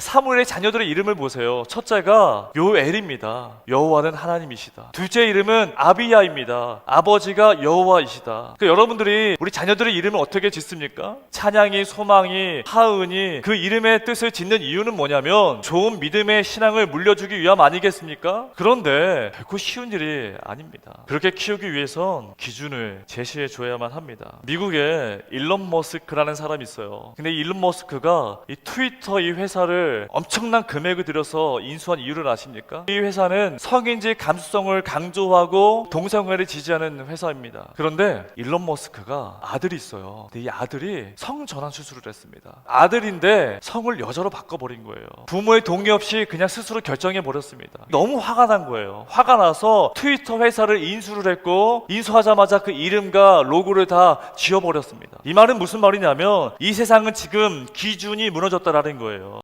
사무엘의 자녀들의 이름을 보세요. 첫째가 요엘입니다. 여호와는 하나님이시다. 둘째 이름은 아비야입니다. 아버지가 여호와이시다. 그 여러분들이 우리 자녀들의 이름을 어떻게 짓습니까? 찬양이, 소망이, 하은이 그 이름의 뜻을 짓는 이유는 뭐냐면 좋은 믿음의 신앙을 물려주기 위함 아니겠습니까? 그런데 결코 쉬운 일이 아닙니다. 그렇게 키우기 위해선 기준을 제시해 줘야만 합니다. 미국에 일론 머스크라는 사람이 있어요. 근데 이 일론 머스크가 이 트위터 이 회사를 엄청난 금액을 들여서 인수한 이유를 아십니까? 이 회사는 성인지 감수성을 강조하고 동성애를 지지하는 회사입니다. 그런데 일론 머스크가 아들이 있어요. 근데 이 아들이 성 전환 수술을 했습니다. 아들인데 성을 여자로 바꿔버린 거예요. 부모의 동의 없이 그냥 스스로 결정해 버렸습니다. 너무 화가 난 거예요. 화가 나서 트위터 회사를 인수를 했고 인수하자마자 그 이름과 로고를 다 지워버렸습니다. 이 말은 무슨 말이냐면 이 세상은 지금 기준이 무너졌다라는 거예요.